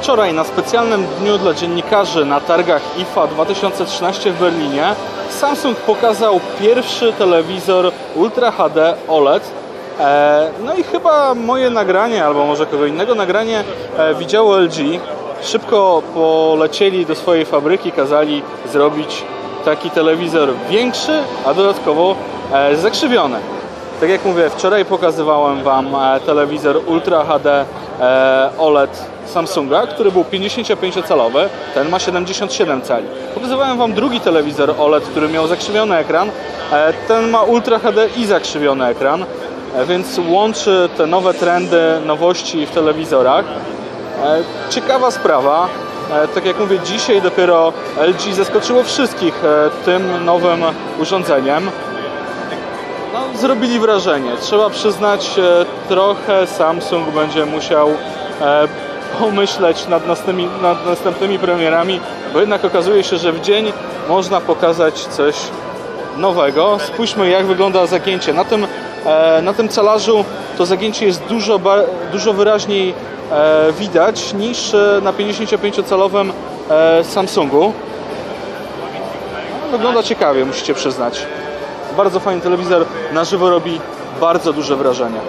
Wczoraj na specjalnym dniu dla dziennikarzy na targach IFA 2013 w Berlinie Samsung pokazał pierwszy telewizor Ultra HD OLED. E, No i chyba moje nagranie, albo może kogo innego nagranie e, widziało LG. Szybko polecieli do swojej fabryki, kazali zrobić taki telewizor większy, a dodatkowo e, zakrzywiony. Tak jak mówię, wczoraj pokazywałem Wam telewizor Ultra HD OLED Samsunga, który był 55-calowy, ten ma 77 cali. Pokazywałem Wam drugi telewizor OLED, który miał zakrzywiony ekran, e, ten ma Ultra HD i zakrzywiony ekran, e, więc łączy te nowe trendy, nowości w telewizorach. E, Ciekawa sprawa. E, Tak jak mówię, dzisiaj dopiero LG zaskoczyło wszystkich e, tym nowym urządzeniem. No, zrobili wrażenie. Trzeba przyznać, e, trochę Samsung będzie musiał e, pomyśleć nad następnymi, nad następnymi premierami, bo jednak okazuje się, że w dzień można pokazać coś nowego. Spójrzmy, jak wygląda zagięcie. Na tym, e, na tym calarzu to zagięcie jest dużo, dużo wyraźniej widać niż na 55-calowym e, Samsungu. No, Wygląda ciekawie, musicie przyznać. Bardzo fajny telewizor, na żywo robi bardzo duże wrażenie.